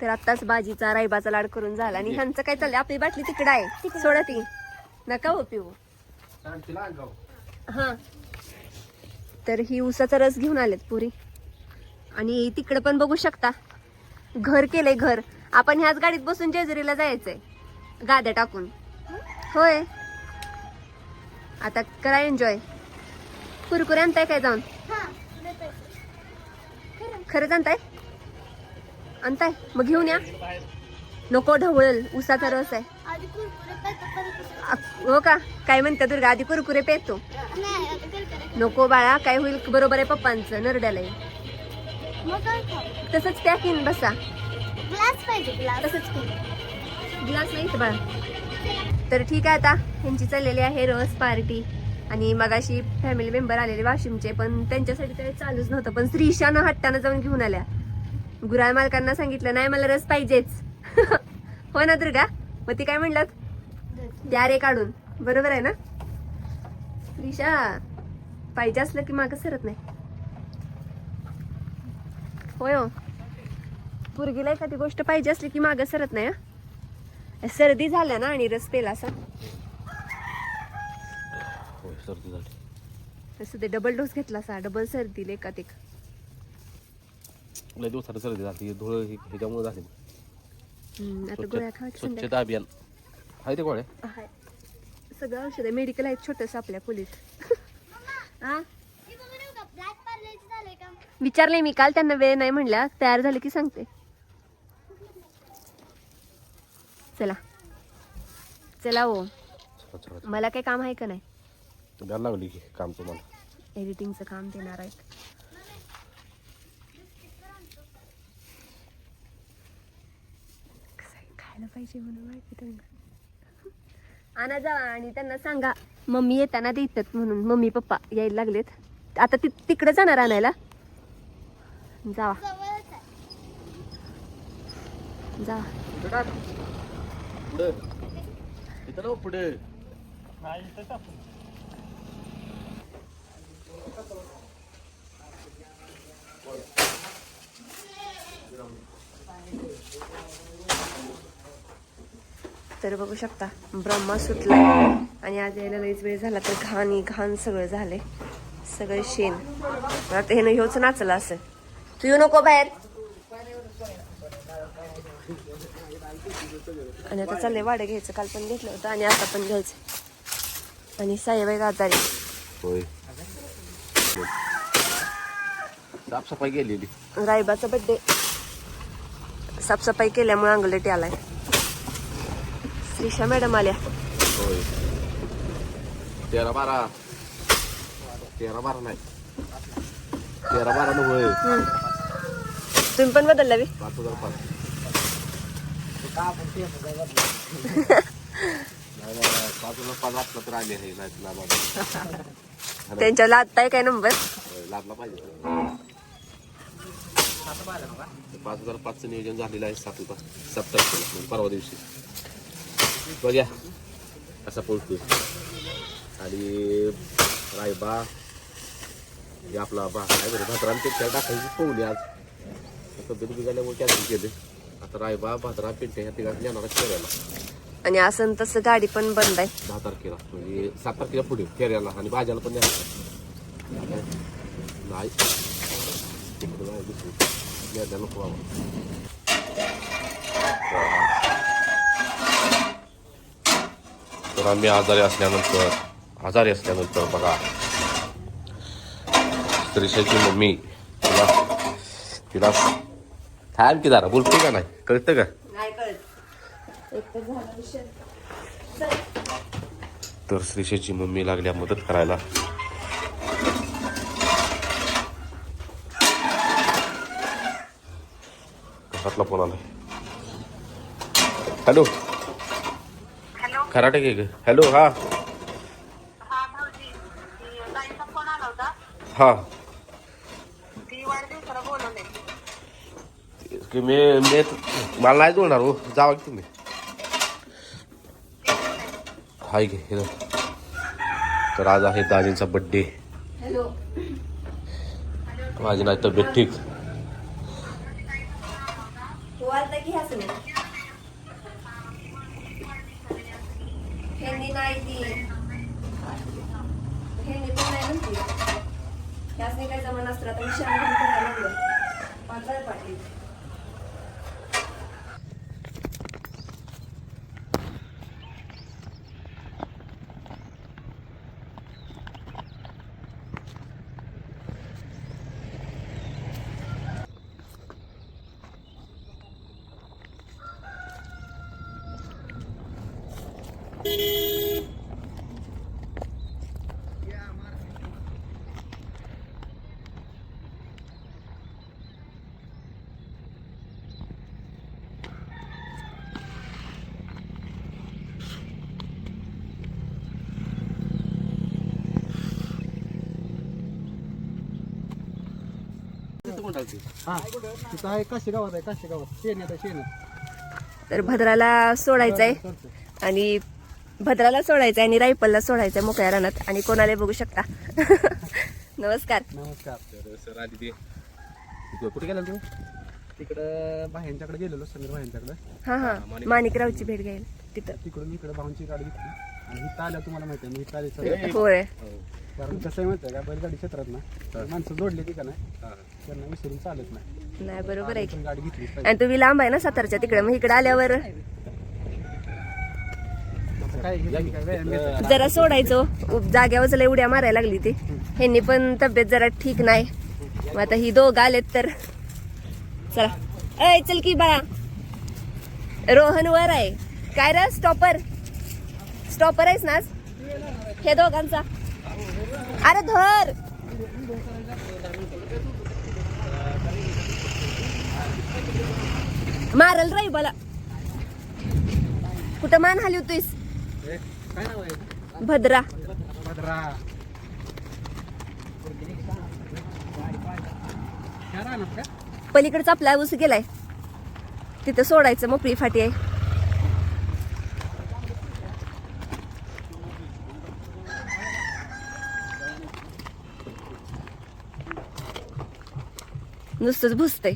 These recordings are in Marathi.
तर आत्ताच बाजीचा रायबाचा लाड करून झाला. आणि ह्यांचं काय चाललंय? आपली बाटली तिकडं आहे. सोडा ती. नका हो पिऊ. हा. तर ही उसाचा रस घेऊन आलेत पुरी. आणि तिकडे पण बघू शकता. घर केलंय घर. आपण ह्याच गाडीत बसून जेजुरीला जायचंय. गाद्या टाकून. होय. आता करा एन्जॉय कुरकुरे आणताय काय जाऊन? खरंच आणताय? आणताय? मग घेऊन या. नको ढवळल उसाचा रस आहे. हो का? काय म्हणते दुर्गा? आधी कुरकुरे पेतो. नको बाळा काय होईल बरोबर आहे पप्पांचं नरड्याला तसंच बसा. ग्लास पाहिजे ग्लास. तसंच ग्लास नाही बाळा. तर ठीक आहे आता ह्यांची चाललेली आहे रस पार्टी. आणि मगाशी फॅमिली मेंबर आलेले वाशिमचे पण त्यांच्यासाठी काही चालूच नव्हतं पण श्रीशानं हट्टानं जाऊन घेऊन आल्या. गुराळ मालकांना सांगितलं नाही मला रस पाहिजेच. हो ना दुर्गा? मग ती काय म्हणलात द्या रे काढून. बरोबर आहे ना? श्रीशा पाहिजे असलं की मागं सरत नाही. होय हो. पुरगीला एखादी गोष्ट पाहिजे असली की मागं सरत नाही हं? सर्दी झाल्या ना आणि रस पेला असा. होय सर्दी झाली. तसं ते डबल डोस घेतला असा. डबल सर्दी एकात एक. लय दिवसाला सर्दी झाली धुळ हे ह्याच्यामुळे झाली हम्म, आता गोळ्या स्वच्छ खावायच्या संध्याकाळी. स्वच्छता अभियान आहे ते गोळ्या? आहे. सगळं औषध आहे. मेडिकल आहेत छोटस आपल्या हा? का विचारले मी काल त्यांना वेळ नाही म्हणल्या तयार झाले की सांगते. चला. चला हो. चला चला मला काही काम आहे का नाही? द्यायला लागली की काम तुम्हाला. एडिटिंगचं काम देणार आहे कसं आहे, खायला पाहिजे म्हणून माहिती त्यांना आणा जावा आणि त्यांना सांगा. मम्मी येताना देतात म्हणून. मम्मी पप्पा यायला लागलेत. आता ति तिकडे जाणार आणायला. जावा. जावा. पुढे. तर बघू शकता ब्रह्मा सुटला. आणि आज यायला लईच वेळ झाला तर घाण घाण सगळं झालंय. सगळं शेण. आता हे ह्योच नाचला असं. तू येऊ नको बाहेर. आणि आता चाललंय वाडं घ्यायचं काल पण घेतलं होतं आणि आता पण घ्यायचं. आणि साईबाई गाजारी साफसफाई केलेली. रायबाचा बड्डे साफसफाई केल्यामुळे अंगलटी आलाय श्रीषा मॅडम आल्या होय तेरा बारा तेरा बारा नाही तेरा बारा न होय. तुम्ही पण बदलला बी पाच हजार पाच नाही, नाही, नाही, पाच हजार पाच असला तर आले नाही लाभा त्यांच्यावर लादताय काय नंबर लाभला पाहिजे पाच हजार पाचचं नियोजन झालेलं आहे सात सात तारखेला म्हणजे परवा दिवशी बघ्या. कसा पोहोचतोय आणि रायबा हे आपला बा काय बरं भाद्राम पेंट्या टाकायची पोहली आज. तब्येत बिघडल्यामुळे कॅन्सल केले आता रायबा भाद्रा पेंट्या ह्या ठिकाणी येणार फेऱ्याला. आणि असं तसं गाडी पण बंद आहे. दहा तारखेला म्हणजे सात तारखेला पुढे फेऱ्याला आणि भाज्याला पण द्यायला नाही. तिकडे नको तर आम्ही आजारी असल्यानंतर आजारी असल्यानंतर बघा. त्रिशाची मम्मी तिला तिला थांब की जरा बोलते का नाही? कळतं का? तर झाला विषय. तर श्रीशेची मम्मी लागल्या मदत करायला. घरातला फोन आलाय? Hello hello? खराटे ग. हॅलो हा. हा भाऊजी. ती ताईंचा फोन आला होता. हा. ती वाढदिवसाला बोलवले. की मी मी मला नाही जोडणार हो. जावा की तुम्ही. हाय घे हे धर. तर आज आहे दाजींचा बड्डे हॅलो माझी नाही तब्येत ठीक. हो आता की हसून ह्यांनी नाही ती ह्यांनी पण नाही म्हणती ह्यासनी काय जमान असतं आता मी पाटील टाकते? हा. तिथं आहे काशी गावात आहे काशी गावात शेण्यात आहे. शेण्यात तर भद्राला आणि भद्राला सोडायचंय आणि रायपलला सोडायचंय मोकळ्या रानात. आणि कोणाला बघू शकता. नमस्कार. नमस्कार. तर सर आधी ते इथं कुठे गेला तू तिकडं भायांच्याकडे गेलेलो समीर भायांच्याकडे हा हा. माणिकरावची भेट घ्यायला तिथं. तिकडून इकडे भाऊंची गाडी घेतली आणि इथं आल्या तुम्हाला माहिती आहे मी इथं आले सगळं. कारण कसं आहे माहिती आहे का? बैलगाडी क्षेत्रात ना माणसं जोडली ती का नाही त्यांना विसरून चालत नाही. नाही बरोबर आहे. की. गाडी घेतली आणि तुम्ही लांब आहे ना सातारच्या तिकडे मग इकडे आल्यावर? आता काय हे काय व्यायाम घेतला. जरा सोडायचो. जाग्यावर लय उड्या मारायला लागली ती. ह्यांनी पण तब्येत जरा ठीक नाही. मग आता ही दोघं आलेत तर. चला. अय चल की बाळा. रोहन वर आहे. काय रे स्टॉपर स्टॉपर आहेस ना आज? हे दोघांचा. अरे धर. मारल राही मला कुठं मान हाली होतीस? भद्रा. भद्रा. पलीकडचा आपला ऊस गेलाय. तिथं सोडायचं मोकळी फाटी आहे. नुसतंच भुसतंय.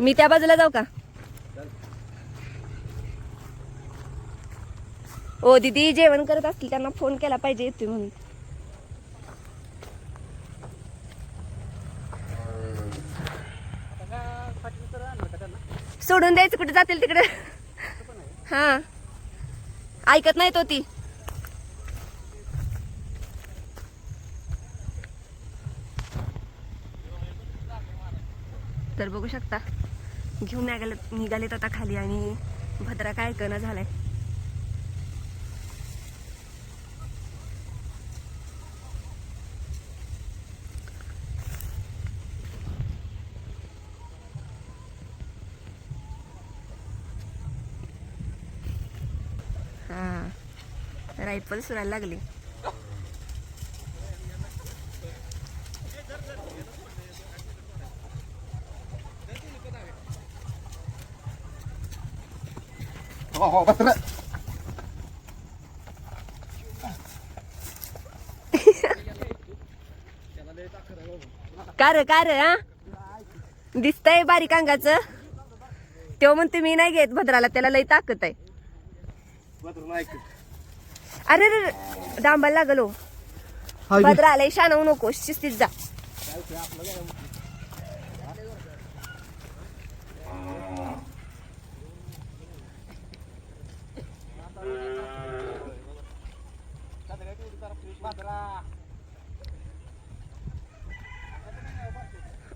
मी त्या बाजूला जाऊ का? ओ दीदी जेवण करत असतील त्यांना फोन केला पाहिजे येतोय म्हणून. सोडून द्यायचं कुठे जातील तिकडे? हा. ऐकत नाही तो ती तर बघू शकता. घेऊन निघाले निघालेत आता खाली आणि भद्रा काय कना झालाय. हा. रायफल सुरायला लागली. हो हो भद्रा कार कार हा? दिसतंय बारीक अंगाचं. तेव्हा म्हणते मी नाही घेत भद्राला त्याला लई ताकद आहे. अरे रे डांबाला लागलो. भद्रा आलाय शानवू नको शिस्तीत जा.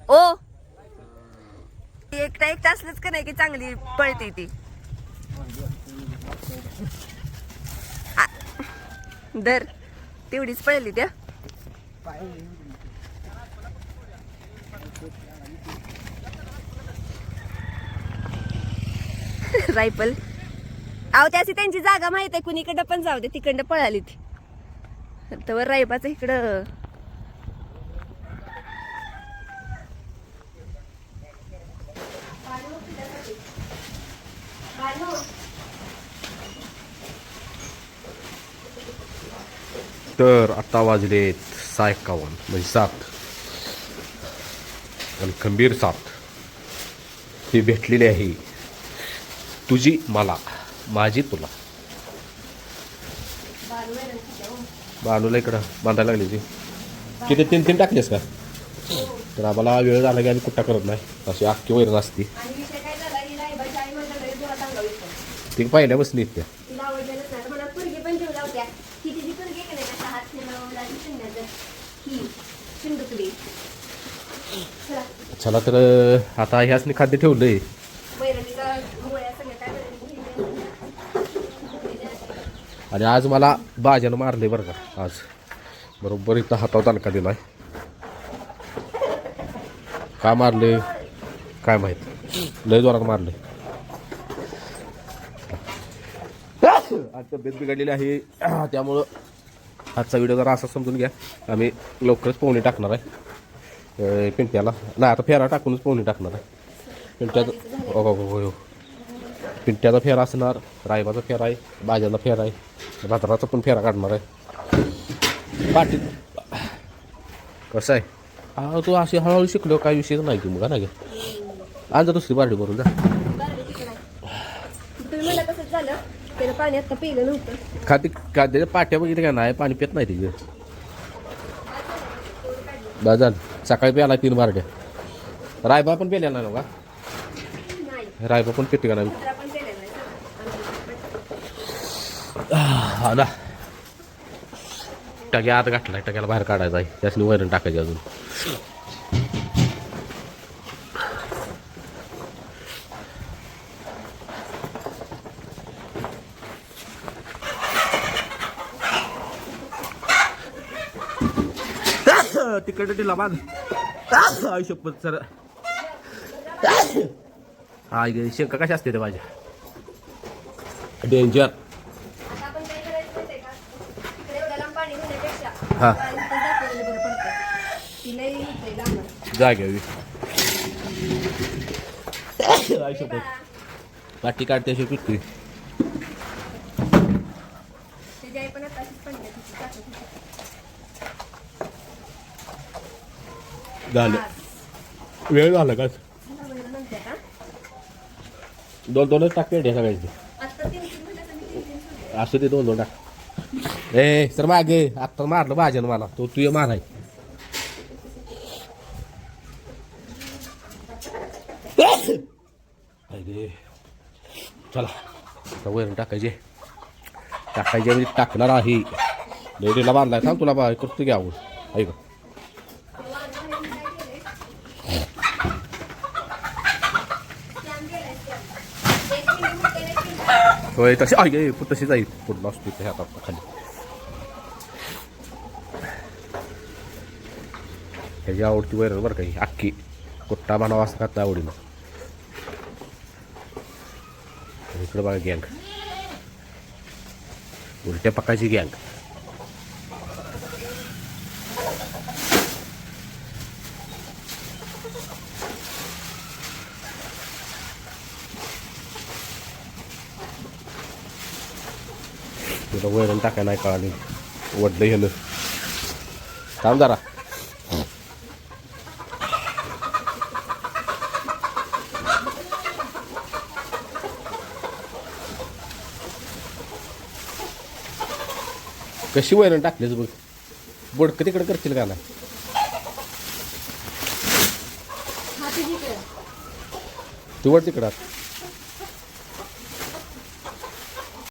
ओ. एकटा एकटा असलंच का नाही की चांगली पळते ती? दर तेवढीच पळली त्या. रायफल. अहो त्याची त्यांची जागा माहीत आहे. कुणीकडं पण जाऊ दे. तिकडं पळाली ती. तर रायबाचं इकडं. तर आता वाजलेत सहा एक्कावन्न म्हणजे सात. आणि खंबीर सात. ती भेटलेली आहे तुझी मला माझी तुला. बांधूला इकडं बांधायला लागली ती किती तीन तीन टाकलेस का? तर आम्हाला वेळ झाला की आम्ही कुठं करत नाही. अशी अख्खी असते. चांगला विषय ती पहिल्या बसली त्या तिला आवडलेलंच नाही तर मला पुरगी पण ठेवल्या होत्या ही तिची पुरगी आहे का नाही कसा हात फिरवला शिंद्याचं ही चला. चला तर आता ह्याचनी खाद्य ठेवलंय. आणि आज मला बाजानं मारले बरं का आज. बरोबर इथं हातावर दणका दिलाय. का मारले काय माहीत. लय जोरात मारले आज तब्येत बिघडलेली आहे. त्यामुळं आजचा व्हिडिओ जरा असा समजून घ्या. आम्ही लवकरच पोहणी टाकणार आहे. पिंट्याला. नाही आता फेरा टाकूनच पोहणी टाकणार आहे. पिंट्याचं हो हो हो, हो. पिंट्याचा फेरा असणार रायबाचा फेरा आहे बाजाचा फेरा आहे रात्राचा पण फेरा काढणार आहे. पाटील. कसं आहे? हा तू अशी हळूहळू शिकलो काय विषय नाही की मग नाही आज दुसरी पार्टी भरून जा तुम्ही मला कसं झालं त्यानं पाणी आता पिलं नव्हतं. खाती खाद्याच्या पाट्या बघितल्या का नाही? पाणी पित नाही तिथे बस झालं. सकाळी प्याला तीन बारड्या रायबा पण पेल्या नाही ना का नाही. रायबा पण पिते का नाही? तर आपण केलेलं आहे हा ना टग्या आत गाठला टग्याला बाहेर काढायचा आहे. त्यासनी वैरण टाकायची अजून. तिकडे दिला बाग आयुष्यपत सर. हा गे शंका कशा असते ते माझ्या डेंजर आता आपण काय करायचं माहितीये का इकडे एवढ्या झालं वेळ झाला का दोन दोनच टाक पेढे सगळ्याचे. असू दे दोन दोन टाक ए सर मागे आत्ता मारलं भाज्यानं मला तो तू ये माराय अरे चला आता वैरण टाकायचे टाकायचे म्हणजे टाकणार आहे लेडीला बांधलाय थांब तुला बा करतो की आवड ऐक एक मिनिट म्हणते, एक मिनिट. होय तशी आहे तशी जाईल पुढला असतो त्या हातात खाली ह्याची आवडती वैरण बरं काही अख्खी कुट्टा बनावा असं खाता आवडीनं आणि इकडं बघा गँग उलट्या पकायची गँग तुला वैरण टाकाय नाही कळाली वडलं ह्यानं थांब जरा कशी वैरण टाकलीच बघ बोडकं तिकडे करशील का नाही. तू वर तिकडं